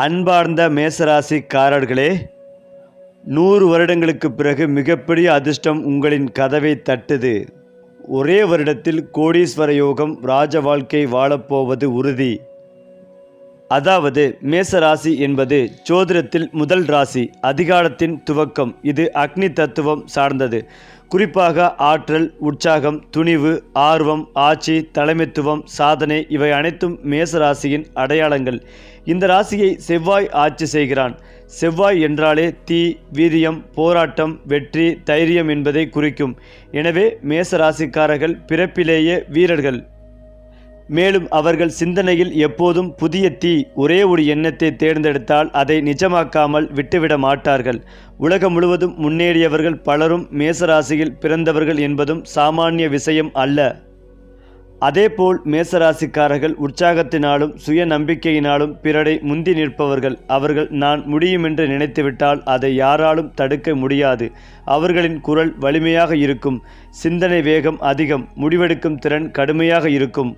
அன்பார்ந்த மேசராசிக்காரர்களே நூறு வருடங்களுக்கு பிறகு மிகப்பெரிய அதிர்ஷ்டம் உங்களின் கதவை தட்டுது. ஒரே வருடத்தில் கோடீஸ்வர யோகம் ராஜ வாழ்க்கை வாழப்போவது உறுதி. அதாவது மேசராசி என்பது சோதிரத்தில் முதல் ராசி அதிகாரத்தின் துவக்கம். இது அக்னி தத்துவம் சார்ந்தது. குறிப்பாக ஆற்றல் உற்சாகம் துணிவு ஆர்வம் ஆட்சி தலைமைத்துவம் சாதனை இவை அனைத்தும் மேசராசியின் அடையாளங்கள். இந்த ராசியை செவ்வாய் ஆட்சி செய்கிறான். செவ்வாய் என்றாலே தீ வீரியம் போராட்டம் வெற்றி தைரியம் என்பதை குறிக்கும். எனவே மேச ராசிக்காரர்கள் பிறப்பிலேயே வீரர்கள். மேலும் அவர்கள் சிந்தனையில் எப்போதும் புதிய தீ ஒரே ஒரு எண்ணத்தை தேர்ந்தெடுத்தால் அதை நிஜமாக்காமல் விட்டுவிட மாட்டார்கள். உலகம் முழுவதும் முன்னேறியவர்கள் பலரும் மேசராசியில் பிறந்தவர்கள் என்பதும் சாமானிய விஷயம் அல்ல. அதேபோல் மேசராசிக்காரர்கள் உற்சாகத்தினாலும் சுய நம்பிக்கையினாலும் பிறரை முந்தி நிற்பவர்கள். அவர்கள் நான் முடியுமென்று நினைத்துவிட்டால் அதை யாராலும் தடுக்க முடியாது. அவர்களின் குரல் வலிமையாக இருக்கும். சிந்தனை வேகம் அதிகம். முடிவெடுக்கும் திறன் கடுமையாக இருக்கும்.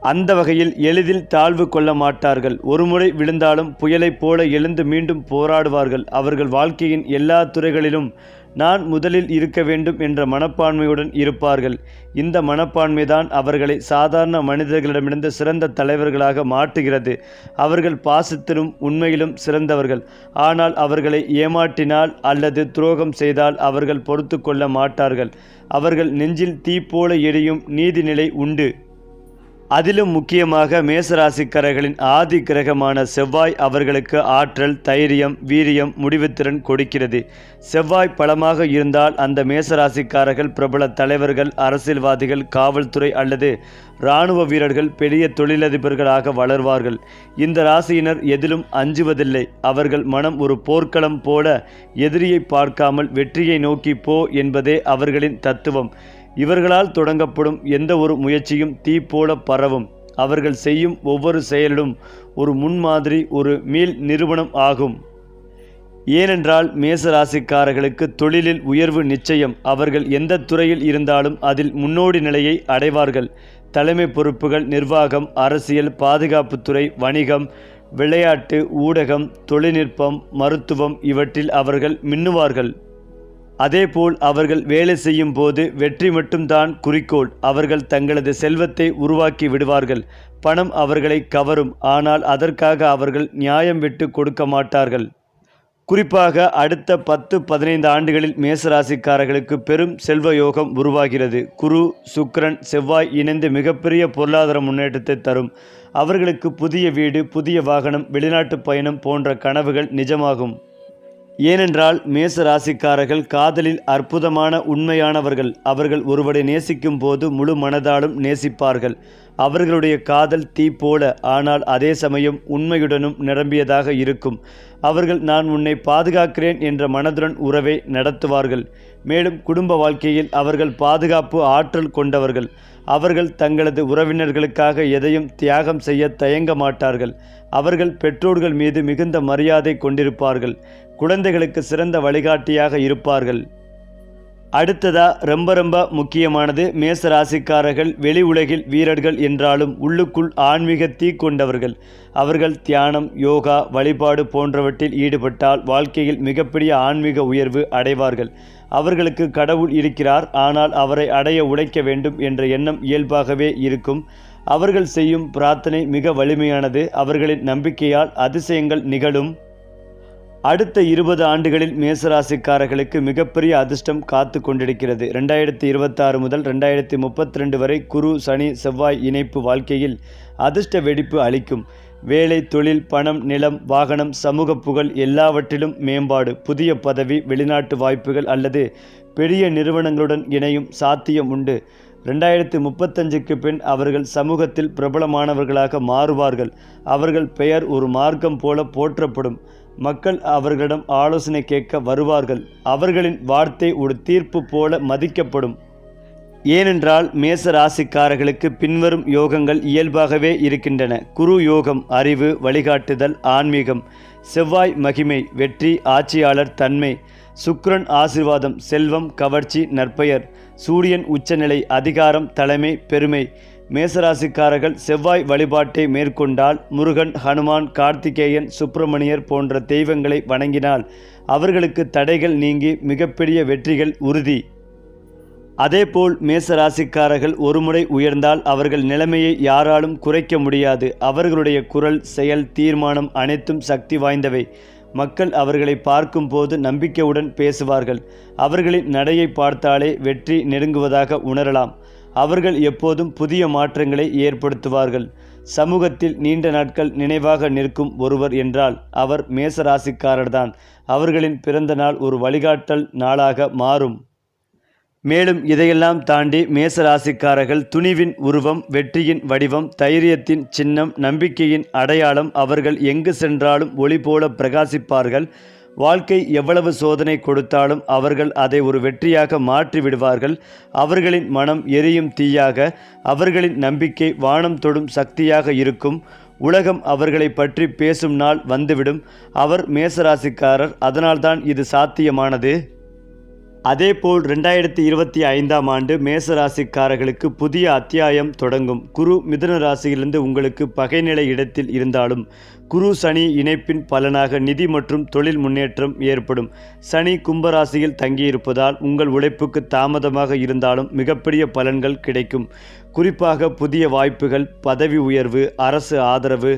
அந்த வகையில் எளிதில் தாழ்வு கொள்ள மாட்டார்கள். ஒருமுறை விழுந்தாலும் புயலைப் போல எழுந்து மீண்டும் போராடுவார்கள். அவர்கள் வாழ்க்கையின் எல்லா துறைகளிலும் நான் முதலில் இருக்க வேண்டும் என்ற மனப்பான்மையுடன் இருப்பார்கள். இந்த மனப்பான்மைதான் அவர்களை சாதாரண மனிதர்களிடமிருந்து சிறந்த தலைவர்களாக மாற்றுகிறது. அவர்கள் பாசத்திலும் உண்மையிலும் சிறந்தவர்கள். ஆனால் அவர்களை ஏமாற்றினால் அல்லது துரோகம் செய்தால் அவர்கள் பொறுத்து கொள்ள மாட்டார்கள். அவர்கள் நெஞ்சில் தீ போல எரியும் நீதிநிலை உண்டு. அதிலும் முக்கியமாக மேசராசிக்காரர்களின் ஆதி கிரகமான செவ்வாய் அவர்களுக்கு ஆற்றல் தைரியம் வீரியம் முடிவுத்திறன் கொடுக்கிறது. செவ்வாய் பலமாக இருந்தால் அந்த மேசராசிக்காரர்கள் பிரபல தலைவர்கள் அரசியல்வாதிகள் காவல்துறை அல்லது இராணுவ வீரர்கள் பெரிய தொழிலதிபர்களாக வளர்வார்கள். இந்த ராசியினர் எதிலும் அஞ்சுவதில்லை. அவர்கள் மனம் ஒரு போர்க்களம் போல எதிரியை பார்க்காமல் வெற்றியை நோக்கி போ என்பதே அவர்களின் தத்துவம். இவர்களால் தொடங்கப்படும் எந்த ஒரு முயற்சியும் தீ போல பரவும். அவர்கள் செய்யும் ஒவ்வொரு செயலிலும் ஒரு முன்மாதிரி ஒரு மீள் நிறுவனம் ஆகும். ஏனென்றால் மேசராசிக்காரர்களுக்கு தொழிலில் உயர்வு நிச்சயம். அவர்கள் எந்த துறையில் இருந்தாலும் அதில் முன்னோடி நிலையை அடைவார்கள். தலைமை பொறுப்புகள் நிர்வாகம் அரசியல் பாதுகாப்புத்துறை வணிகம் விளையாட்டு ஊடகம் தொழில்நுட்பம் மருத்துவம் இவற்றில் அவர்கள் மின்னுவார்கள். அதேபோல் அவர்கள் வேலை செய்யும் போது வெற்றி மட்டும்தான் குறிக்கோள். அவர்கள் தங்களது செல்வத்தை உருவாக்கி விடுவார்கள். பணம் அவர்களை கவரும். ஆனால் அதற்காக அவர்கள் நியாயம் விட்டு கொடுக்க மாட்டார்கள். குறிப்பாக அடுத்த பத்து பதினைந்து ஆண்டுகளில் மேசராசிக்காரர்களுக்கு பெரும் செல்வ யோகம் உருவாகிறது. குரு சுக்ரன் செவ்வாய் இணைந்து மிகப்பெரிய பொருளாதார முன்னேற்றத்தை தரும். அவர்களுக்கு புதிய வீடு புதிய வாகனம் வெளிநாட்டு பயணம் போன்ற கனவுகள் நிஜமாகும். ஏனென்றால் மேச ராசிக்காரர்கள் காதலில் அற்புதமான உண்மையானவர்கள். அவர்கள் ஒருவரை நேசிக்கும் போது முழு மனதாலும் நேசிப்பார்கள். அவர்களுடைய காதல் தீ போல ஆனால் அதே சமயம் உண்மையுடனும் நிரம்பியதாக இருக்கும். அவர்கள் நான் உன்னை பாதுகாக்கிறேன் என்ற மனதுடன் உறவை நடத்துவார்கள். மேலும் குடும்ப வாழ்க்கையில் அவர்கள் பாதுகாப்பு ஆற்றல் கொண்டவர்கள். அவர்கள் தங்களது உறவினர்களுக்காக எதையும் தியாகம் செய்ய தயங்க மாட்டார்கள். அவர்கள் பெற்றோர்கள் மீது மிகுந்த மரியாதை கொண்டிருப்பார்கள். குழந்தைகளுக்கு சிறந்த வழிகாட்டியாக இருப்பார்கள். அடுத்ததா ரொம்ப ரொம்ப முக்கியமானது மேச ராசிக்காரர்கள் வெளி உலகில் வீரர்கள் என்றாலும் உள்ளுக்குள் ஆன்மீக தீ கொண்டவர்கள். அவர்கள் தியானம் யோகா வழிபாடு போன்றவற்றில் ஈடுபட்டால் வாழ்க்கையில் மிகப்பெரிய ஆன்மீக உயர்வு அடைவார்கள். அவர்களுக்கு கடவுள் இருக்கிறார் ஆனால் அவரை அடைய உழைக்க வேண்டும் என்ற எண்ணம் இயல்பாகவே இருக்கும். அவர்கள் செய்யும் பிரார்த்தனை மிக வலிமையானது. அவர்களின் நம்பிக்கையால் அதிசயங்கள் நிகழும். அடுத்த இருபது ஆண்டுகளில் மேசராசிக்காரர்களுக்கு மிகப்பெரிய அதிர்ஷ்டம் காத்து கொண்டிருக்கிறது ரெண்டாயிரத்தி இருபத்தாறு முதல் ரெண்டாயிரத்தி முப்பத்தி ரெண்டு வரை குரு சனி செவ்வாய் இணைப்பு வாழ்க்கையில் அதிர்ஷ்ட வெடிப்பு அளிக்கும். வேலை தொழில் பணம் நிலம் வாகனம் சமூக புகழ் எல்லாவற்றிலும் மேம்பாடு புதிய பதவி வெளிநாட்டு வாய்ப்புகள் அல்லது பெரிய நிறுவனங்களுடன் இணையும் சாத்தியம் உண்டு. ரெண்டாயிரத்தி முப்பத்தஞ்சுக்கு பின் அவர்கள் சமூகத்தில் பிரபலமானவர்களாக மாறுவார்கள். அவர்கள் பெயர் ஒரு மார்க்கம் போல போற்றப்படும். மக்கள் அவர்களிடம் ஆலோசனை கேட்க வருவார்கள். அவர்களின் வார்த்தை ஒரு தீர்ப்பு போல மதிக்கப்படும். ஏனென்றால் மேச ராசிக்காரர்களுக்கு பின்வரும் யோகங்கள் இயல்பாகவே இருக்கின்றன. குரு யோகம் அறிவு வழிகாட்டுதல் ஆன்மீகம் செவ்வாய் மகிமை வெற்றி ஆட்சியாளர் தன்மை சுக்ரன் ஆசிர்வாதம் செல்வம் கவர்ச்சி நற்பெயர் சூரியன் உச்சநிலை அதிகாரம் தலைமை பெருமை மேசராசிக்காரர்கள் செவ்வாய் வழிபாட்டை மேற்கொண்டால் முருகன் ஹனுமான் கார்த்திகேயன் சுப்பிரமணியர் போன்ற தெய்வங்களை வணங்கினால் அவர்களுக்கு தடைகள் நீங்கி மிகப்பெரிய வெற்றிகள் உறுதி. அதேபோல் மேச ராசிக்காரர்கள் ஒருமுறை உயர்ந்தால் அவர்கள் நிலைமையை யாராலும் குறைக்க முடியாது. அவர்களுடைய குரல் செயல் தீர்மானம் அனைத்தும் சக்தி வாய்ந்தவை. மக்கள் அவர்களை பார்க்கும்போது நம்பிக்கையுடன் பேசுவார்கள். அவர்களின் நடையை பார்த்தாலே வெற்றி நெருங்குவதாக உணரலாம். அவர்கள் எப்போதும் புதிய மாற்றங்களை ஏற்படுத்துவார்கள். சமூகத்தில் நீண்ட நாட்கள் நினைவாக நிற்கும் ஒருவர் என்றால் அவர் மேசராசிக்காரர்தான். அவர்களின் பிறந்த நாள் ஒரு வழிகாட்டல் நாளாக மாறும். மேலும் இதையெல்லாம் தாண்டி மேசராசிக்காரர்கள் துணிவின் உருவம் வெற்றியின் வடிவம் தைரியத்தின் சின்னம் நம்பிக்கையின் அடையாளம் அவர்கள் எங்கு சென்றாலும் ஒளி போல பிரகாசிப்பார்கள். வாழ்க்கை எவ்வளவு சோதனை கொடுத்தாலும் அவர்கள் அதை ஒரு வெற்றியாக மாற்றி விடுவார்கள். அவர்களின் மனம் எரியும் தீயாக அவர்களின் நம்பிக்கை வானம் தொடும் சக்தியாக இருக்கும். உலகம் அவர்களை பற்றி பேசும் நாள் வந்துவிடும். அவர் மேசராசிக்காரர் அதனால்தான் இது சாத்தியமானது. அதேபோல் ரெண்டாயிரத்தி இருபத்தி ஐந்தாம் ஆண்டு மேச ராசிக்காரர்களுக்கு புதிய அத்தியாயம் தொடங்கும். குரு மிதுன ராசியிலிருந்து உங்களுக்கு பகைநிலை இடத்தில் இருந்தாலும் குரு சனி இணைப்பின் பலனாக நிதி மற்றும் தொழில் முன்னேற்றம் ஏற்படும். சனி கும்பராசியில் தங்கியிருப்பதால் உங்கள் உழைப்புக்கு தாமதமாக இருந்தாலும் மிகப்பெரிய பலன்கள் கிடைக்கும். குறிப்பாக புதிய வாய்ப்புகள் பதவி உயர்வு அரசு ஆதரவு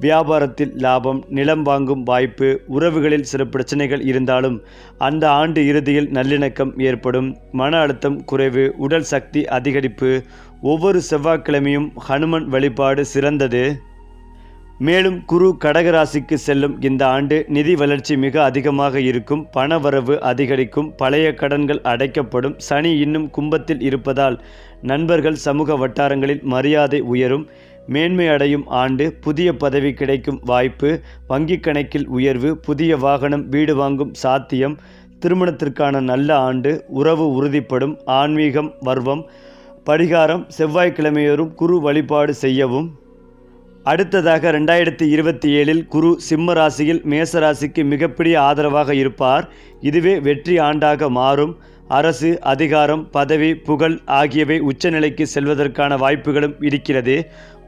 வியாபாரத்தில் லாபம் நிலம் வாங்கும் வாய்ப்பு உறவுகளில் சில பிரச்சனைகள் இருந்தாலும் அந்த ஆண்டு இறுதியில் நல்லிணக்கம் ஏற்படும். மன அழுத்தம் குறைவு உடல் சக்தி அதிகரிப்பு ஒவ்வொரு செவ்வாய்க்கிழமையும் ஹனுமன் வழிபாடு சிறந்தது. மேலும் குரு கடகராசிக்கு செல்லும் இந்த ஆண்டு நிதி வளர்ச்சி மிக அதிகமாக இருக்கும். பணவரவு அதிகரிக்கும். பழைய கடன்கள் அடைக்கப்படும். சனி இன்னும் கும்பத்தில் இருப்பதால் நண்பர்கள் சமூக வட்டாரங்களில் மரியாதை உயரும் மேன்மை அடையும் ஆண்டு புதிய பதவி கிடைக்கும் வாய்ப்பு வங்கிக் கணக்கில் உயர்வு புதிய வாகனம் வீடு வாங்கும் சாத்தியம் திருமணத்திற்கான நல்ல ஆண்டு உறவு உறுதிப்படும் ஆன்மீகம் வர்வம் பரிகாரம் செவ்வாய்க்கிழமையோறும் குரு வழிபாடு செய்யவும். அடுத்ததாக ரெண்டாயிரத்தி இருபத்தி ஏழில் குரு சிம்ம ராசியில் மேச ராசிக்கு மிகப்பெரிய ஆதரவாக இருப்பார். இதுவே வெற்றி ஆண்டாக மாறும். அரசு அதிகாரம் பதவி புகழ் ஆகியவை உச்சநிலைக்கு செல்வதற்கான வாய்ப்புகளும் இருக்கிறது.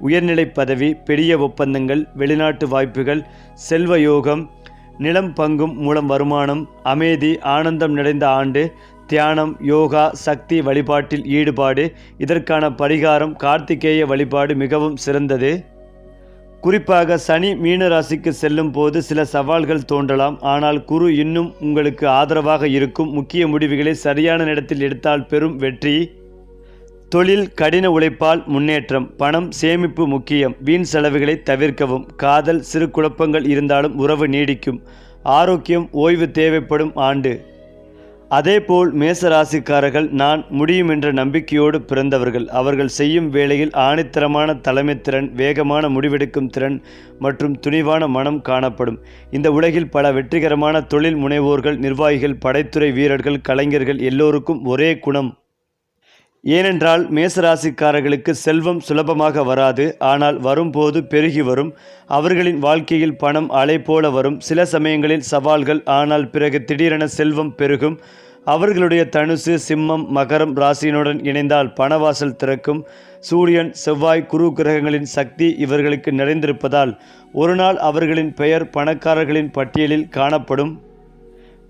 உயர்நிலை பதவி பெரிய ஒப்பந்தங்கள் வெளிநாட்டு வாய்ப்புகள் செல்வ யோகம் நிலம் பங்கும் மூலம் வருமானம் அமைதி ஆனந்தம் நிறைந்த ஆண்டு தியானம் யோகா சக்தி வழிபாட்டில் ஈடுபாடு இதற்கான பரிகாரம் கார்த்திகேய வழிபாடு மிகவும் சிறந்தது. குறிப்பாக சனி மீன ராசிக்கு செல்லும் போது சில சவால்கள் தோன்றலாம். ஆனால் குரு இன்னும் உங்களுக்கு ஆதரவாக இருக்கும். முக்கிய முடிவுகளை சரியான நேரத்தில் எடுத்தால் பெரும் வெற்றி. தொழில் கடின உழைப்பால் முன்னேற்றம். பணம் சேமிப்பு முக்கியம். வீண் செலவுகளை தவிர்க்கவும். காதல் சிறு குழப்பங்கள் இருந்தாலும் உறவு நீடிக்கும். ஆரோக்கியம் ஓய்வு தேவைப்படும் ஆண்டு. அதேபோல் மேசராசிக்காரர்கள் நான் முடியும் என்ற நம்பிக்கையோடு பிறந்தவர்கள். அவர்கள் செய்யும் வேளையில் ஆணித்தரமான தலைமைத்திறன் வேகமான முடிவெடுக்கும் திறன் மற்றும் துணிவான மனம் காணப்படும். இந்த உலகில் பல வெற்றிகரமான தொழில் முனைவோர்கள் நிர்வாகிகள் படைத்துறை வீரர்கள் கலைஞர்கள் எல்லோருக்கும் ஒரே குணம். ஏனென்றால் மேசராசிக்காரர்களுக்கு செல்வம் சுலபமாக வராது. ஆனால் வரும்போது பெருகி வரும். அவர்களின் வாழ்க்கையில் பணம் அலை போல வரும். சில சமயங்களில் சவால்கள் ஆனால் பிறகு திடீரென செல்வம் பெருகும். அவர்களுடைய தனுசு சிம்மம் மகரம் ராசியினுடன் இணைந்தால் பணவாசல் திறக்கும். சூரியன் செவ்வாய் குரு கிரகங்களின் சக்தி இவர்களுக்கு நிறைந்திருப்பதால் ஒரு நாள் அவர்களின் பெயர் பணக்காரர்களின் பட்டியலில் காணப்படும்.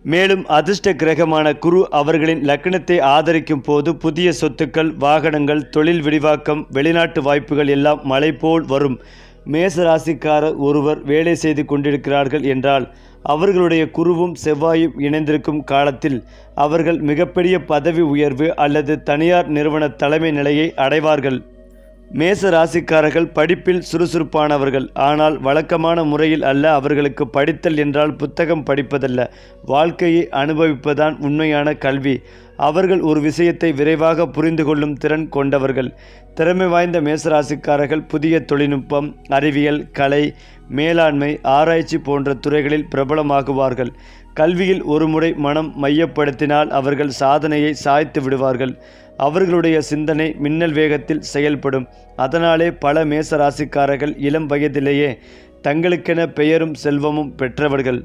மேலும் அதிர்ஷ்ட கிரகமான குரு அவர்களின் லக்னத்தை ஆதரிக்கும் போது புதிய சொத்துக்கள் வாகனங்கள் தொழில் விரிவாக்கம் வெளிநாட்டு வாய்ப்புகள் எல்லாம் மலை போல் வரும். மேச ராசிக்காரர் ஒருவர் வேலை செய்து கொண்டிருக்கிறார்கள் என்றால் அவர்களுடைய குருவும் செவ்வாயும் இணைந்திருக்கும் காலத்தில் அவர்கள் மிகப்பெரிய பதவி உயர்வு அல்லது தனியார் நிறுவன தலைமை நிலையை அடைவார்கள். மேச ராசிக்காரர்கள் படிப்பில் சுறுசுறுப்பானவர்கள் ஆனால் வழக்கமான முறையில் அல்ல அவர்களுக்கு படித்தல் என்றால் புத்தகம் படிப்பதல்ல. வாழ்க்கையை அனுபவிப்பதான் உண்மையான கல்வி. அவர்கள் ஒரு விஷயத்தை விரைவாக புரிந்து கொள்ளும் திறன் கொண்டவர்கள். திறமை வாய்ந்த மேசராசிக்காரர்கள் புதிய தொழில்நுட்பம் அறிவியல் கலை மேலாண்மை ஆராய்ச்சி போன்ற துறைகளில் பிரபலமாகுவார்கள். கல்வியில் ஒருமுறை மனம் மையப்படுத்தினால் அவர்கள் சாதனையை சாய்த்து விடுவார்கள். அவர்களுடைய சிந்தனை மின்னல் வேகத்தில் செயல்படும். அதனாலே பல மேசராசிக்காரர்கள் இளம் வயதிலேயே தங்களுக்கென பெயரும் செல்வமும் பெற்றவர்கள்.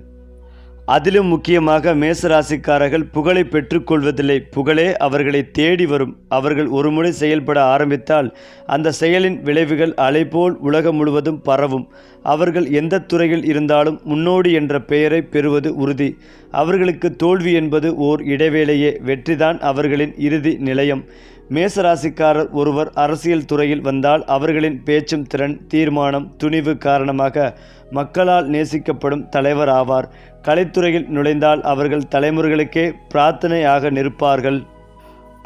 அதிலும் முக்கியமாக மேசராசிக்காரர்கள் புகழை பெற்றுக்கொள்வதில்லை. புகழே அவர்களை தேடி வரும். அவர்கள் ஒருமுறை செயல்பட ஆரம்பித்தால் அந்த செயலின் விளைவுகள் அலைபோல் உலகம் முழுவதும் பரவும். அவர்கள் எந்த துறையில் இருந்தாலும் முன்னோடி என்ற பெயரை பெறுவது உறுதி. அவர்களுக்கு தோல்வி என்பது ஓர் இடைவேளையே. வெற்றிதான் அவர்களின் இறுதி நிலையம். மேசராசிக்காரர் ஒருவர் அரசியல் துறையில் வந்தால் அவர்களின் பேச்சும் திறன் தீர்மானம் துணிவு காரணமாக மக்களால் நேசிக்கப்படும் தலைவர் ஆவார். கலைத்துறையில் நுழைந்தால் அவர்கள் தலைமுறைகளுக்கே பிரார்த்தனையாக நிற்பார்கள்.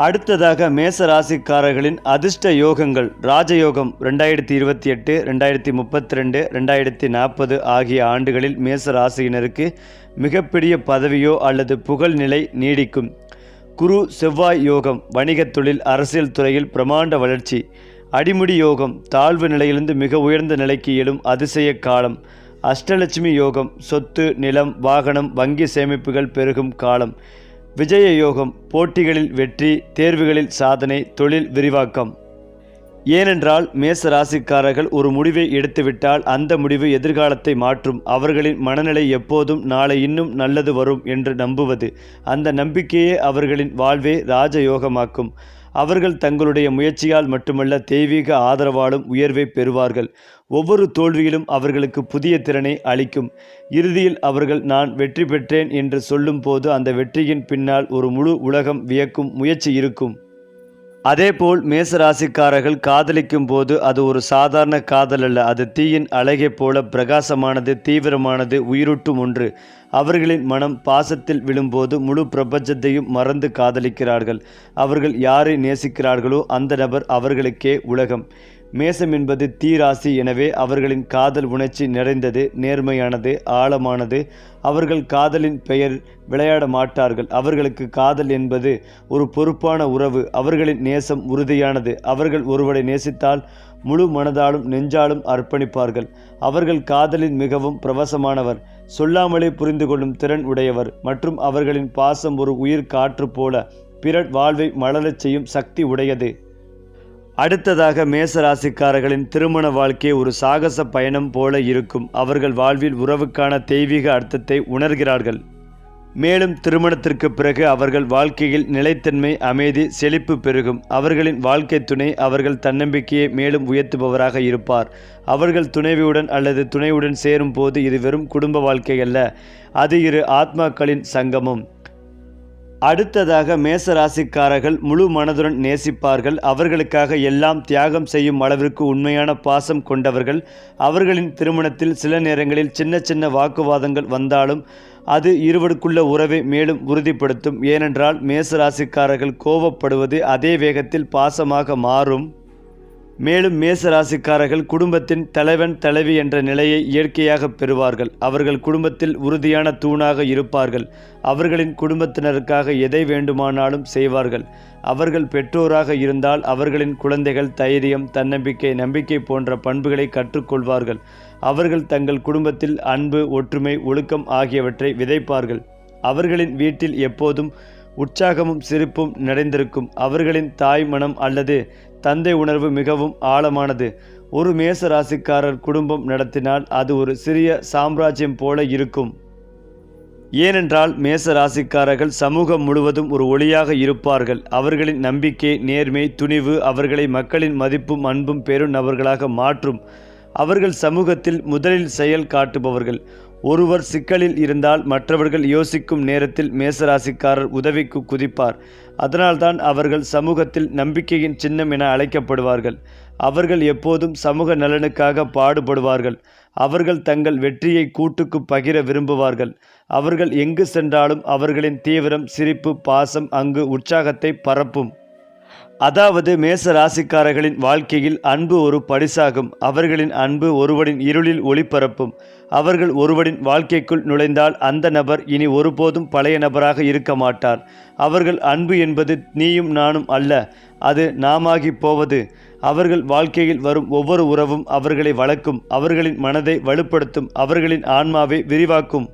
அடுத்ததாக மேச ராசிக்காரர்களின் அதிர்ஷ்ட யோகங்கள் ராஜயோகம் ரெண்டாயிரத்தி இருபத்தி எட்டு ரெண்டாயிரத்தி முப்பத்தி ரெண்டு ரெண்டாயிரத்தி நாற்பது ஆகிய ஆண்டுகளில் மேச ராசியினருக்கு மிகப்பெரிய பதவியோ அல்லது புகழ்நிலை நீடிக்கும். குரு செவ்வாய் யோகம் வணிகத் தொழில் அரசியல் துறையில் பிரமாண்ட வளர்ச்சி அடிமுடி யோகம் தாழ்வு நிலையிலிருந்து மிக உயர்ந்த நிலைக்கு எழும் அதிசய காலம் அஷ்டலட்சுமி யோகம் சொத்து நிலம் வாகனம் வங்கி சேமிப்புகள் பெருகும் காலம் விஜய யோகம் போட்டிகளில் வெற்றி தேர்வுகளில் சாதனை தொழில் விரிவாக்கம். ஏனென்றால் மேச ராசிக்காரர்கள் ஒரு முடிவை எடுத்துவிட்டால் அந்த முடிவு எதிர்காலத்தை மாற்றும். அவர்களின் மனநிலை எப்போதும் நாளை இன்னும் நல்லது வரும் என்று நம்புவது. அந்த நம்பிக்கையே அவர்களின் வாழ்வே ராஜயோகமாக்கும். அவர்கள் தங்களுடைய முயற்சியால் மட்டுமல்ல தெய்வீக ஆதரவாலும் உயர்வை பெறுவார்கள். ஒவ்வொரு தோல்வியிலும் அவர்களுக்கு புதிய திறனை அளிக்கும். இறுதியில் அவர்கள் நான் வெற்றி பெற்றேன் என்று சொல்லும்போது அந்த வெற்றியின் பின்னால் ஒரு முழு உலகம் வியக்கும் முயற்சி இருக்கும். அதேபோல் மேசராசிக்காரர்கள் காதலிக்கும் போது அது ஒரு சாதாரண காதல் அல்ல. அது தீயின் அழகை போல பிரகாசமானது தீவிரமானது உயிரூட்டும் ஒன்று. அவர்களின் மனம் பாசத்தில் விழும்போது முழு பிரபஞ்சத்தையும் மறந்து காதலிக்கிறார்கள். அவர்கள் யாரை நேசிக்கிறார்களோ அந்த நபர் அவர்களுக்கே உலகம். மேசம் என்பது தீராசி எனவே அவர்களின் காதல் உணர்ச்சி நிறைந்தது நேர்மையானது ஆழமானது. அவர்கள் காதலின் பெயர் விளையாட மாட்டார்கள். அவர்களுக்கு காதல் என்பது ஒரு பொறுப்பான உறவு. அவர்களின் நேசம் உறுதியானது. அவர்கள் ஒருவரை நேசித்தால் முழு மனதாலும் நெஞ்சாலும் அர்ப்பணிப்பார்கள். அவர்கள் காதலின் மிகவும் பிரவசமானவர். சொல்லாமலே புரிந்து கொள்ளும் திறன் உடையவர். மற்றும் அவர்களின் பாசம் ஒரு உயிர் காற்று போல. பிறர் வாழ்வை மலரச் செய்யும் சக்தி உடையது. அடுத்ததாக மேச ராசிக்காரர்களின் திருமண வாழ்க்கை ஒரு சாகச பயணம் போல இருக்கும். அவர்கள் வாழ்வில் உறவுக்கான தெய்வீக அர்த்தத்தை உணர்கிறார்கள். மேலும் திருமணத்திற்கு பிறகு அவர்கள் வாழ்க்கையில் நிலைத்தன்மை அமைதி செழிப்பு பெருகும். அவர்களின் வாழ்க்கை துணை அவர்கள் தன்னம்பிக்கையை மேலும் உயர்த்துபவராக இருப்பார். அவர்கள் துணைவியுடன் அல்லது துணையுடன் சேரும் போது இது வெறும் குடும்ப வாழ்க்கை அல்ல அது இரு ஆத்மாக்களின் சங்கமம். அடுத்ததாக மேச ராசிக்காரர்கள் முழு மனதுடன் நேசிப்பார்கள். அவர்களுக்காக எல்லாம் தியாகம் செய்யும் அளவிற்கு உண்மையான பாசம் கொண்டவர்கள். அவர்களின் திருமணத்தில் சில நேரங்களில் சின்ன சின்ன வாக்குவாதங்கள் வந்தாலும் அது இருவருக்குள்ள உறவை மேலும் உறுதிப்படுத்தும். ஏனென்றால் மேச ராசிக்காரர்கள் கோபப்படுவது அதே வேகத்தில் பாசமாக மாறும். மேலும் மேச ராசிக்காரர்கள் குடும்பத்தின் தலைவன் தலைவி என்ற நிலையை இயற்கையாக பெறுவார்கள். அவர்கள் குடும்பத்தில் உறுதியான தூணாக இருப்பார்கள். அவர்களின் குடும்பத்தினருக்காக எதை வேண்டுமானாலும் செய்வார்கள். அவர்கள் பெற்றோராக இருந்தால் அவர்களின் குழந்தைகள் தைரியம் தன்னம்பிக்கை நம்பிக்கை போன்ற பண்புகளை கற்றுக்கொள்வார்கள். அவர்கள் தங்கள் குடும்பத்தில் அன்பு ஒற்றுமை ஒழுக்கம் ஆகியவற்றை விதைப்பார்கள். அவர்களின் வீட்டில் எப்போதும் உற்சாகமும் சிரிப்பும் நிறைந்திருக்கும் அவர்களின் தாய் மனம் அல்லது தந்தை உணர்வு மிகவும் ஆழமானது. ஒரு மேச ராசிக்காரர் குடும்பம் நடத்தினால் அது ஒரு சிறிய சாம்ராஜ்யம் போல இருக்கும். ஏனென்றால் மேச ராசிக்காரர்கள் சமூகம் முழுவதும் ஒரு ஒளியாக இருப்பார்கள். அவர்களின் நம்பிக்கை நேர்மை துணிவு அவர்களை மக்களின் மதிப்பும் அன்பும் பெரும் நபர்களாக மாற்றும். அவர்கள் சமூகத்தில் முதலில் செயல் காட்டுபவர்கள். ஒருவர் சிக்கலில் இருந்தால் மற்றவர்கள் யோசிக்கும் நேரத்தில் மேசராசிக்காரர் உதவிக்கு குதிப்பார். அதனால்தான் அவர்கள் சமூகத்தில் நம்பிக்கையின் சின்னம் என அழைக்கப்படுவார்கள். அவர்கள் எப்போதும் சமூக நலனுக்காக பாடுபடுவார்கள். அவர்கள் தங்கள் வெற்றியை கூட்டுக்கு பகிர விரும்புவார்கள். அவர்கள் எங்கு சென்றாலும் அவர்களின் தீவிரம் சிரிப்பு பாசம் அங்கு உற்சாகத்தை பரப்பும். அதாவது மேச ராசிக்காரர்களின் வாழ்க்கையில் அன்பு ஒரு பரிசாகும். அவர்களின் அன்பு ஒருவனின் இருளில் ஒளிபரப்பும். அவர்கள் ஒருவரின் வாழ்க்கைக்குள் நுழைந்தால் அந்த நபர் இனி ஒருபோதும் பழைய நபராக இருக்க மாட்டார். அவர்கள் அன்பு என்பது நீயும் நானும் அல்ல அது நாமாகி போவது. அவர்கள் வாழ்க்கையில் வரும் ஒவ்வொரு உறவும் அவர்களை வளர்க்கும் அவர்களின் மனதை வலுப்படுத்தும் அவர்களின் ஆன்மாவை விரிவாக்கும்.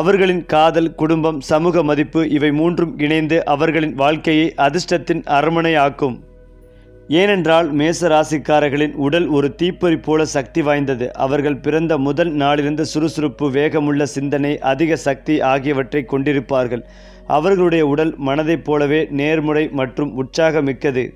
அவர்களின் காதல் குடும்பம் சமூக மதிப்பு இவை மூன்றும் இணைந்து அவர்களின் வாழ்க்கையை அதிர்ஷ்டத்தின் அரண்மனையாக்கும். ஏனென்றால் மேச ராசிக்காரர்களின் உடல் ஒரு தீப்பொறி போல சக்தி வாய்ந்தது. அவர்கள் பிறந்த முதல் நாளிலிருந்து சுறுசுறுப்பு வேகமுள்ள சிந்தனை அதிக சக்தி ஆகியவற்றை கொண்டிருப்பார்கள். அவர்களுடைய உடல் மனதைப் போலவே நேர்முறை மற்றும் உற்சாகமிக்கது.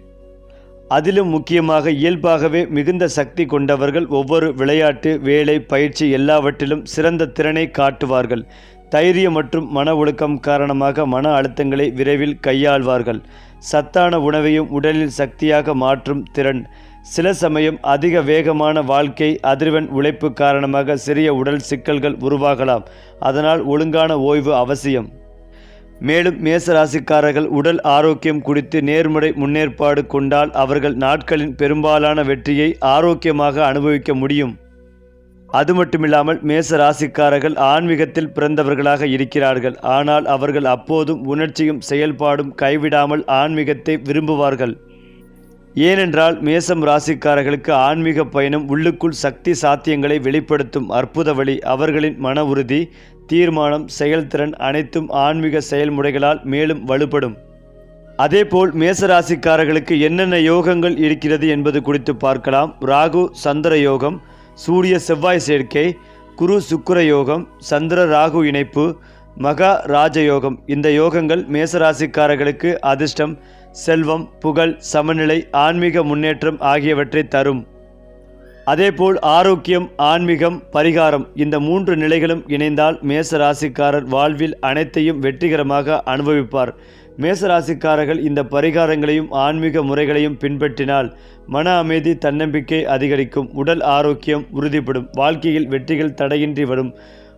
அதிலும் முக்கியமாக இயல்பாகவே மிகுந்த சக்தி கொண்டவர்கள் ஒவ்வொரு விளையாட்டு வேலை பயிற்சி எல்லாவற்றிலும் சிறந்த திறனை காட்டுவார்கள். தைரியம் மற்றும் மன ஒழுக்கம் காரணமாக மன அழுத்தங்களை விரைவில் கையாள்வார்கள். சத்தான உணவையும் உடலில் சக்தியாக மாற்றும் திறன். சில சமயம் அதிக வேகமான வாழ்க்கை அதிர்வெண் உழைப்பு காரணமாக சிறிய உடல் சிக்கல்கள் உருவாகலாம். அதனால் ஒழுங்கான ஓய்வு அவசியம். மேலும் மேசராசிக்காரர்கள் உடல் ஆரோக்கியம் குறித்து நேர்முறை முன்னேற்பாடு கொண்டால் அவர்கள் நாட்களின் பெரும்பாலான வெற்றியை ஆரோக்கியமாக அனுபவிக்க முடியும். அது மட்டுமில்லாமல் மேச ராசிக்காரர்கள் ஆன்மீகத்தில் பிறந்தவர்களாக இருக்கிறார்கள். ஆனால் அவர்கள் அப்போதும் உணர்ச்சியும் செயல்பாடும் கைவிடாமல் ஆன்மீகத்தை விரும்புவார்கள். ஏனென்றால் மேசம் ராசிக்காரர்களுக்கு ஆன்மீக பயணம் உள்ளுக்குள் சக்தி சாத்தியங்களை வெளிப்படுத்தும் அற்புத வழி. அவர்களின் மன உறுதி தீர்மானம் செயல்திறன் அனைத்தும் ஆன்மீக செயல்முறைகளால் மேலும் வலுப்படும். அதேபோல் மேசராசிக்காரர்களுக்கு என்னென்ன யோகங்கள் இருக்கிறது என்பது குறித்து பார்க்கலாம். ராகு சந்திர யோகம் சூரிய செவ்வாய் சேர்க்கை குரு சுக்கிர யோகம் சந்திர ராகு இணைப்பு மகா ராஜயோகம். இந்த யோகங்கள் மேசராசிக்காரர்களுக்கு அதிர்ஷ்டம் செல்வம் புகழ் சமநிலை ஆன்மீக முன்னேற்றம் ஆகியவற்றை தரும். அதேபோல் ஆரோக்கியம் ஆன்மீகம் பரிகாரம் இந்த மூன்று நிலைகளும் இணைந்தால் மேச ராசிக்காரர் வாழ்வில் அனைத்தையும் வெற்றிகரமாக அனுபவிப்பார். மேசராசிக்காரர்கள் இந்த பரிகாரங்களையும் ஆன்மீக முறைகளையும் பின்பற்றினால் மன அமைதி தன்னம்பிக்கை அதிகரிக்கும் உடல் ஆரோக்கியம் உறுதிப்படும் வாழ்க்கையில் வெற்றிகள் தடையின்றி வரும்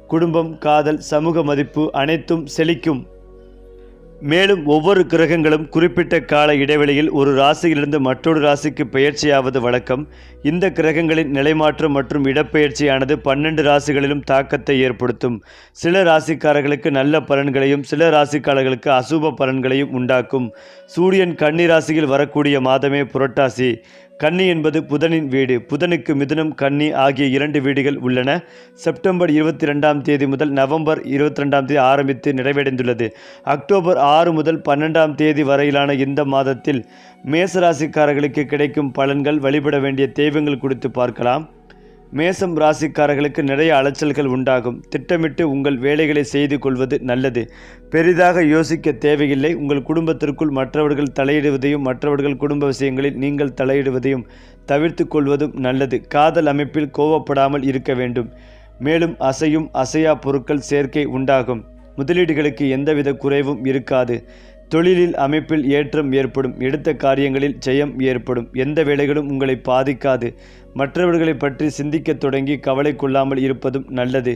குடும்பம் காதல் சமூக மதிப்பு அனைத்தும் செழிக்கும். மேலும் ஒவ்வொரு கிரகங்களும் குறிப்பிட்ட கால இடைவெளியில் ஒரு ராசியிலிருந்து மற்றொரு ராசிக்கு பெயர்ச்சியாவது வழக்கம். இந்த கிரகங்களின் நிலைமாற்றம் மற்றும் இடப்பெயர்ச்சியானது பன்னெண்டு ராசிகளிலும் தாக்கத்தை ஏற்படுத்தும். சில ராசிக்காரர்களுக்கு நல்ல பலன்களையும் சில ராசிக்காரர்களுக்கு அசுப பலன்களையும் உண்டாக்கும். சூரியன் கன்னி ராசியில் வரக்கூடிய மாதமே புரட்டாசி. கன்னி என்பது புதனின் வீடு. புதனுக்கு மிதுனம் கன்னி ஆகிய இரண்டு வீடுகள் உள்ளன. செப்டம்பர் இருபத்தி ரெண்டாம் தேதி முதல் நவம்பர் இருபத்தி ரெண்டாம் தேதி ஆரம்பித்து நிறைவடைந்துள்ளது. அக்டோபர் ஆறு முதல் பன்னெண்டாம் தேதி வரையிலான இந்த மாதத்தில் மேசராசிக்காரர்களுக்கு கிடைக்கும் பலன்கள் வழிபட வேண்டிய தெய்வங்கள் குறித்து பார்க்கலாம். மேசம் ராசிக்காரர்களுக்கு நிறைய அலைச்சல்கள் உண்டாகும். திட்டமிட்டு உங்கள் வேலைகளை செய்து கொள்வது நல்லது. பெரிதாக யோசிக்க தேவையில்லை. உங்கள் குடும்பத்திற்குள் மற்றவர்கள் தலையிடுவதையும் மற்றவர்கள் குடும்ப விஷயங்களில் நீங்கள் தலையிடுவதையும் தவிர்த்து கொள்வதும் நல்லது. காதல் அமைப்பில் கோவப்படாமல் இருக்க வேண்டும். மேலும் அசையும் அசையா பொருட்கள் சேர்க்கை உண்டாகும். முதலீடுகளுக்கு எந்தவித குறைவும் இருக்காது. தொழிலில் அமைப்பில் ஏற்றம் ஏற்படும் எடுத்த காரியங்களில் ஜெயம் ஏற்படும். எந்த வேலைகளும் உங்களை பாதிக்காது. மற்றவர்களை பற்றி சிந்திக்கத் தொடங்கி கவலை கொள்ளாமல் இருப்பதும் நல்லது.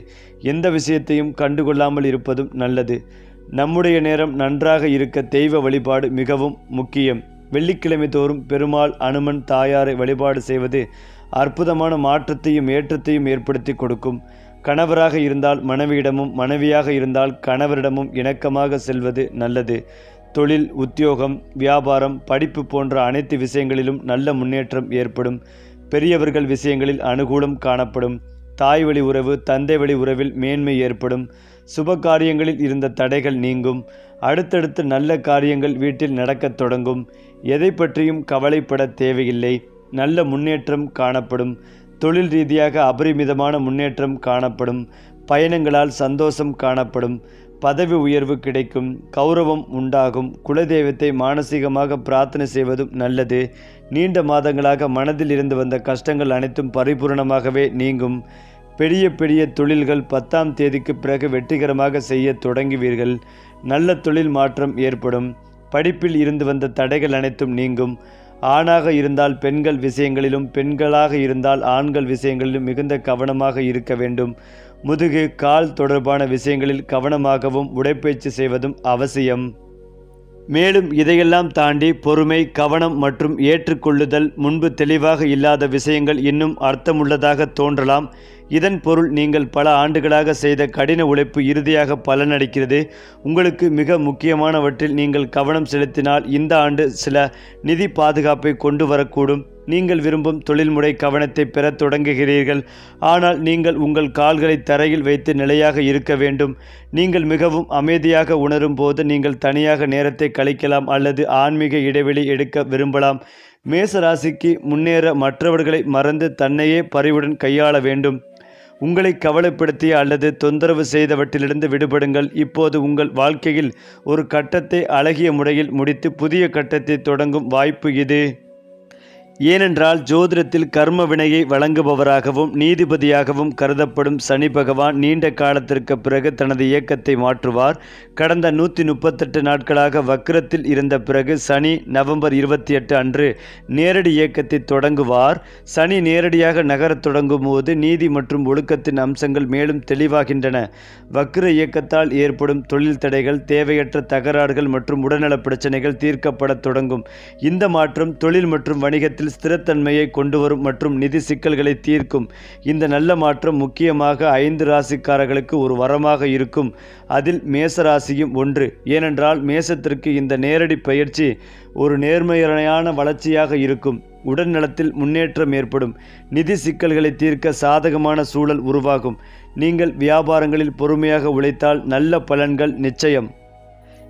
எந்த விஷயத்தையும் கண்டுகொள்ளாமல் இருப்பதும் நல்லது. நம்முடைய நேரம் நன்றாக இருக்க தெய்வ வழிபாடு மிகவும் முக்கியம். வெள்ளிக்கிழமை தோறும் பெருமாள் அனுமன் தாயாரை வழிபாடு செய்வது அற்புதமான மாற்றத்தையும் ஏற்றத்தையும் ஏற்படுத்தி கொடுக்கும். கணவராக இருந்தால் மனைவியிடமும் மனைவியாக இருந்தால் கணவரிடமும் இணக்கமாக செல்வது நல்லது. தொழில் உத்தியோகம் வியாபாரம் படிப்பு போன்ற அனைத்து விஷயங்களிலும் நல்ல முன்னேற்றம் ஏற்படும். பெரியவர்கள் விஷயங்களில் அனுகூலம் காணப்படும். தாய் வழி உறவு தந்தை வழி உறவில் மேன்மை ஏற்படும். சுப காரியங்களில் இருந்த தடைகள் நீங்கும். அடுத்தடுத்து நல்ல காரியங்கள் வீட்டில் நடக்கத் தொடங்கும். எதை பற்றியும் கவலைப்பட தேவையில்லை. நல்ல முன்னேற்றம் காணப்படும். தொழில் ரீதியாக அபரிமிதமான முன்னேற்றம் காணப்படும். பயணங்களால் சந்தோஷம் காணப்படும். பதவி உயர்வு கிடைக்கும் கௌரவம் உண்டாகும் குலதெய்வத்தை மானசீகமாக பிரார்த்தனை செய்வதும் நல்லது. நீண்ட மாதங்களாக மனதில் இருந்து வந்த கஷ்டங்கள் அனைத்தும் பரிபூரணமாகவே நீங்கும். பெரிய பெரிய தொழில்கள் பத்தாம் தேதிக்கு பிறகு வெற்றிகரமாக செய்ய தொடங்குவீர்கள். நல்ல தொழில் மாற்றம் ஏற்படும். படிப்பில் இருந்து வந்த தடைகள் அனைத்தும் நீங்கும். ஆணாக இருந்தால் பெண்கள் விஷயங்களிலும் பெண்களாக இருந்தால் ஆண்கள் விஷயங்களிலும் மிகுந்த கவனமாக இருக்க வேண்டும். முதுகு கால் தொடர்பான விஷயங்களில் கவனமாகவும் உடைப்பயிற்சி செய்வதும் அவசியம். மேலும் இதையெல்லாம் தாண்டி பொறுமை கவனம் மற்றும் ஏற்றுக்கொள்ளுதல் முன்பு தெளிவாக இல்லாத விஷயங்கள் இன்னும் அர்த்தமுள்ளதாக தோன்றலாம். இதன் பொருள் நீங்கள் பல ஆண்டுகளாக செய்த கடின உழைப்பு இறுதியாக பலனளிக்கிறது. உங்களுக்கு மிக முக்கியமானவற்றில் நீங்கள் கவனம் செலுத்தினால் இந்த ஆண்டு சில நிதி பாதுகாப்பை கொண்டு வரக்கூடும். நீங்கள் விரும்பும் தொழில்முறை கவனத்தை பெறத் தொடங்குகிறீர்கள். ஆனால் நீங்கள் உங்கள் கால்களை தரையில் வைத்து நிலையாக இருக்க வேண்டும். நீங்கள் மிகவும் அமைதியாக உணரும் போது நீங்கள் தனியாக நேரத்தை கழிக்கலாம் அல்லது ஆன்மீக இடைவெளி எடுக்க விரும்பலாம். மேச ராசிக்கு முன்னேற மற்றவர்களை மறந்து தன்னையே பறிவுடன் கையாள வேண்டும். உங்களை கவலைப்படுத்திய அல்லது தொந்தரவு செய்தவற்றிலிருந்து விடுபடுங்கள். இப்போது உங்கள் வாழ்க்கையில் ஒரு கட்டத்தை அழகிய முறையில் முடித்து புதிய கட்டத்தை தொடங்கும் வாய்ப்பு இது. ஏனென்றால் ஜோதிடத்தில் கர்ம வினையை வழங்குபவராகவும் நீதிபதியாகவும் கருதப்படும் சனி பகவான் நீண்ட காலத்திற்கு பிறகு தனது இயக்கத்தை மாற்றுவார். கடந்த நூற்றி முப்பத்தெட்டு நாட்களாக வக்ரத்தில் இருந்த பிறகு சனி நவம்பர் இருபத்தி எட்டு அன்று நேரடி இயக்கத்தை தொடங்குவார். சனி நேரடியாக நகரத் தொடங்கும் போது நீதி மற்றும் ஒழுக்கத்தின் அம்சங்கள் மேலும் தெளிவாகின்றன. வக்ர இயக்கத்தால் ஏற்படும் தொழில் தடைகள் தேவையற்ற தகராறுகள் மற்றும் உடல்நல பிரச்சனைகள் தீர்க்கப்படத் தொடங்கும். இந்த மாற்றம் தொழில் மற்றும் வணிகத்தில் வாழ்க்கையில் ஸ்திரத்தன்மையை கொண்டு வரும் மற்றும் நிதி சிக்கல்களை தீர்க்கும். இந்த நல்ல மாற்றம் முக்கியமாக ஐந்து ராசிக்காரர்களுக்கு ஒரு வரமாக இருக்கும். அதில் மேச ராசியும் ஒன்று. ஏனென்றால் மேசத்திற்கு இந்த நேரடி பயிற்சி ஒரு நேர்மையான வளர்ச்சியாக இருக்கும். உடல்நலத்தில் முன்னேற்றம் ஏற்படும். நிதி சிக்கல்களை தீர்க்க சாதகமான சூழல் உருவாகும். நீங்கள் வியாபாரங்களில் பொறுமையாக உழைத்தால் நல்ல பலன்கள் நிச்சயம்.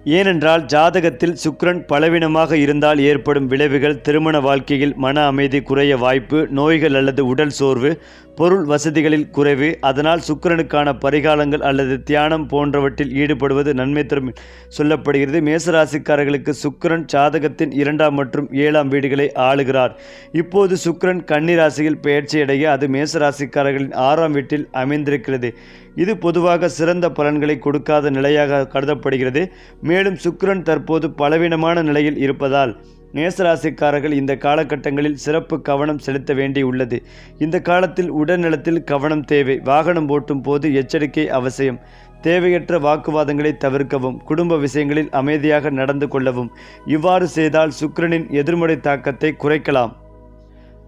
ஏனென்றால் ஜாதகத்தில் சுக்கிரன் பலவீனமாக இருந்தால் ஏற்படும் விளைவுகள் திருமண வாழ்க்கையில் மன அமைதி குறைய வாய்ப்பு நோய்கள் அல்லது உடல் சோர்வு பொருள் வசதிகளில் குறைவு. அதனால் சுக்கிரனுக்கான பரிகாலங்கள் அல்லது தியானம் போன்றவற்றில் ஈடுபடுவது நன்மை தரும் சொல்லப்படுகிறது. மேசராசிக்காரர்களுக்கு சுக்கிரன் ஜாதகத்தின் இரண்டாம் மற்றும் ஏழாம் வீடுகளை ஆளுகிறார். இப்போது சுக்கரன் கன்னிராசியில் பெயர்ச்சியடைய அது மேசராசிக்காரர்களின் ஆறாம் வீட்டில் அமைந்திருக்கிறது. இது பொதுவாக சிறந்த பலன்களை கொடுக்காத நிலையாக கருதப்படுகிறது. மேலும் சுக்கிரன் தற்போது பலவீனமான நிலையில் இருப்பதால் மேசராசிக்காரர்கள் இந்த காலகட்டங்களில் சிறப்பு கவனம் செலுத்த வேண்டியுள்ளது இந்த காலத்தில் உடல்நலத்தில் கவனம் தேவை. வாகனம் ஓட்டும் போது எச்சரிக்கை அவசியம். தேவையற்ற வாக்குவாதங்களை தவிர்க்கவும் குடும்ப விஷயங்களில் அமைதியாக நடந்து கொள்ளவும். இவ்வாறு செய்தால் சுக்கிரனின் எதிர்மறை தாக்கத்தை குறைக்கலாம்.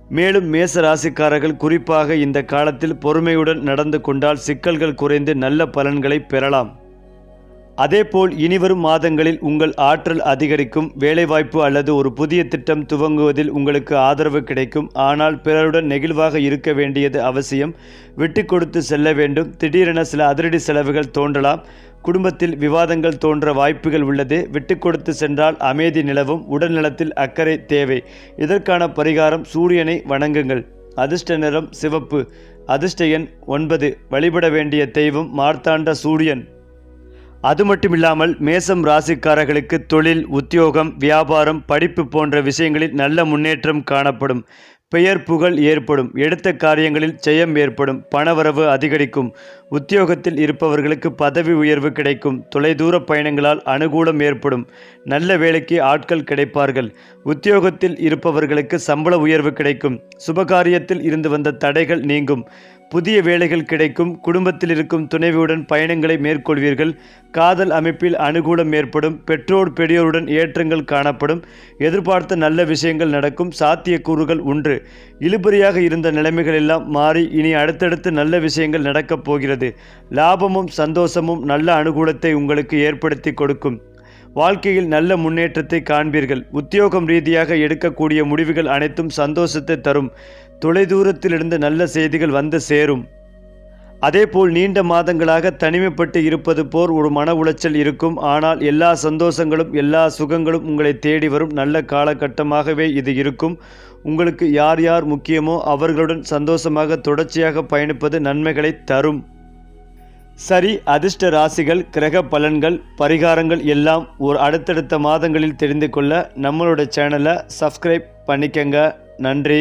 மேலும் மேச ராசிக்காரர்கள் குறிப்பாக இந்த காலத்தில் பொறுமையுடன் நடந்து கொண்டால் சிக்கல்கள் குறைந்து நல்ல பலன்களை பெறலாம். அதேபோல் இனிவரும் மாதங்களில் உங்கள் ஆற்றல் அதிகரிக்கும் வேலைவாய்ப்பு அல்லது ஒரு புதிய திட்டம் துவங்குவதில் உங்களுக்கு ஆதரவு கிடைக்கும். ஆனால் பிறருடன் நெகிழ்வாக இருக்க வேண்டியது அவசியம். விட்டு கொடுத்து செல்ல வேண்டும். திடீரென சில அதிரடி செலவுகள் தோன்றலாம். குடும்பத்தில் விவாதங்கள் தோன்ற வாய்ப்புகள் உள்ளது. விட்டு கொடுத்து சென்றால் அமைதி நிலவும். உடல்நலத்தில் அக்கறை தேவை. இதற்கான பரிகாரம் சூரியனை வணங்குங்கள். அதிர்ஷ்ட நிறம் சிவப்பு. அதிர்ஷ்ட எண் ஒன்பது. வழிபட வேண்டிய தெய்வம் மார்த்தாண்ட சூரியன். அது மட்டுமில்லாமல் மேசம் ராசிக்காரர்களுக்கு தொழில் உத்தியோகம் வியாபாரம் படிப்பு போன்ற விஷயங்களில் நல்ல முன்னேற்றம் காணப்படும். பெயர் புகழ் ஏற்படும் எடுத்த காரியங்களில் ஜெயம் ஏற்படும் பணவரவு அதிகரிக்கும். உத்தியோகத்தில் இருப்பவர்களுக்கு பதவி உயர்வு கிடைக்கும். தொலைதூர பயணங்களால் அனுகூலம் ஏற்படும். நல்ல வேலைக்கு ஆட்கள் கிடைப்பார்கள். உத்தியோகத்தில் இருப்பவர்களுக்கு சம்பள உயர்வு கிடைக்கும். சுபகாரியத்தில் இருந்து வந்த தடைகள் நீங்கும். புதிய வேலைகள் கிடைக்கும் குடும்பத்தில் இருக்கும் துணைவியுடன் பயணங்களை மேற்கொள்வீர்கள். காதல் அமைப்பில் அனுகூலம் ஏற்படும் பெற்றோர் பெரியோருடன் ஏற்றங்கள் காணப்படும் எதிர்பார்த்த நல்ல விஷயங்கள் நடக்கும் சாத்தியக்கூறுகள் உண்டு இழுபறியாக இருந்த நிலைமைகள் எல்லாம் மாறி இனி அடுத்தடுத்து நல்ல விஷயங்கள் நடக்கப் போகிறது. லாபமும் சந்தோஷமும் நல்ல அனுகூலத்தை உங்களுக்கு ஏற்படுத்தி கொடுக்கும். வாழ்க்கையில் நல்ல முன்னேற்றத்தை காண்பீர்கள். உத்தியோகம் ரீதியாக எடுக்கக்கூடிய முடிவுகள் அனைத்தும் சந்தோஷத்தை தரும். தொலைதூரத்திலிருந்து நல்ல செய்திகள் வந்து சேரும். அதேபோல் நீண்ட மாதங்களாக தனிமைப்பட்டு இருப்பது போர் ஒரு மன உளைச்சல் இருக்கும். ஆனால் எல்லா சந்தோஷங்களும் எல்லா சுகங்களும் உங்களை தேடி வரும். நல்ல காலகட்டமாகவே இது இருக்கும். உங்களுக்கு யார் யார் முக்கியமோ அவர்களுடன் சந்தோஷமாக தொடர்ச்சியாக பயணிப்பது நன்மைகளை தரும். சரி அதிர்ஷ்ட ராசிகள் கிரக பலன்கள் பரிகாரங்கள் எல்லாம் ஒரு அடுத்தடுத்த மாதங்களில் தெரிந்து கொள்ள நம்மளோட சேனலை சப்ஸ்கிரைப் பண்ணிக்கங்க. நன்றி.